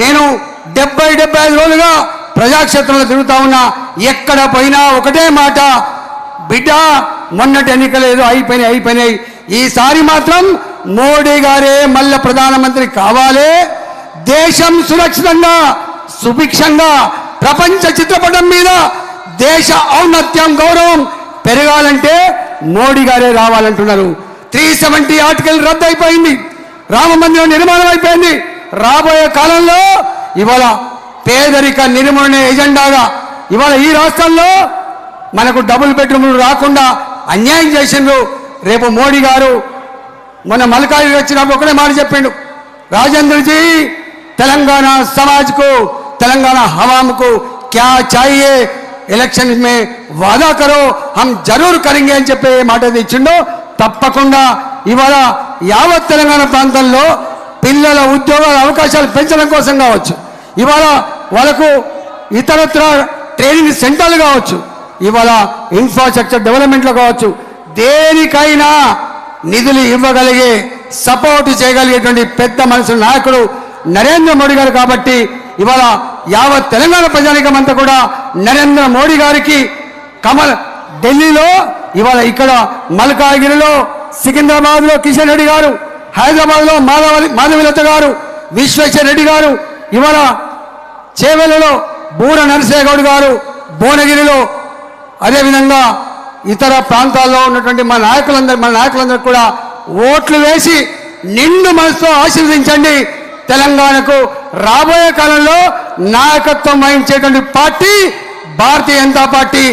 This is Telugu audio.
నేను డెబ్బై డెబ్బై ఐదు రోజులుగా ప్రజాక్షేత్రంలో తిరుగుతా ఉన్నా. ఎక్కడ పోయినా ఒకటే మాట బిడ్డ మొన్నటి ఎన్నికలు ఏదో అయిపోయినాయి అయిపోయినాయి. ఈసారి మాత్రం మోడీ గారే మళ్ళీ ప్రధానమంత్రి కావాలి. దేశం సురక్షితంగా సుభిక్షంగా ప్రపంచ చిత్రపటం మీద దేశ ఔన్నత్యం గౌరవం పెరగాలంటే మోడీ గారే రావాలంటున్నారు. త్రీ సెవెంటీ ఆర్టికల్ రద్దు అయిపోయింది రామ మందిరం నిర్మాణం అయిపోయింది రాబోయే కాలంలో ఇవాళ పేదరిక నిర్మూలన ఎజెండాగా ఇవాళ ఈ రాష్ట్రంలో మనకు డబుల్ బెడ్రూమ్లు రాకుండా అన్యాయం చేసిండ్రు. రేపు మోడీ గారు మన మల్కాయి వచ్చినప్పుడు ఒకటే మాట చెప్పిండు. రాజేంద్రజీ తెలంగాణ సమాజ్కు తెలంగాణ హవాముకు క్యా చాయే? ఎలక్షన్ మే వాదా కరో హం జరూర్ కరింగే అని చెప్పే మాట తెచ్చిండో తప్పకుండా ఇవాళ యావత్ తెలంగాణ ప్రాంతంలో పిల్లల ఉద్యోగాల అవకాశాలు పెంచడం కోసం కావచ్చు. ఇవాళ వాళ్ళకు ఇతరత్ర ట్రైనింగ్ సెంటర్లు కావచ్చు. ఇవాళ ఇన్ఫ్రాస్ట్రక్చర్ డెవలప్మెంట్లో కావచ్చు. దేనికైనా నిధులు ఇవ్వగలిగే సపోర్ట్ చేయగలిగేటువంటి పెద్ద మనసు నాయకుడు నరేంద్ర మోడీ గారు కాబట్టి ఇవాళ యావత్ తెలంగాణ ప్రజానికం అంతా కూడా నరేంద్ర మోడీ గారికి కమల్ ఢిల్లీలో ఇవాళ ఇక్కడ మల్కాగిరిలో సికింద్రాబాద్లో కిషన్ రెడ్డి గారు హైదరాబాద్లో మాధవలి మాధవిలత గారు విశ్వేశ్వర రెడ్డి గారు ఇవాళ చేవెలలో బూర నరసింహగౌడ్ గారు భువనగిరిలో అదేవిధంగా ఇతర ప్రాంతాల్లో ఉన్నటువంటి మన నాయకులందరూ మన నాయకులందరూ కూడా ఓట్లు వేసి నిండు మనసుతో ఆశీర్వదించండి. తెలంగాణకు రాబోయే కాలంలో నాయకత్వం వహించేటువంటి పార్టీ భారతీయ జనతా పార్టీ.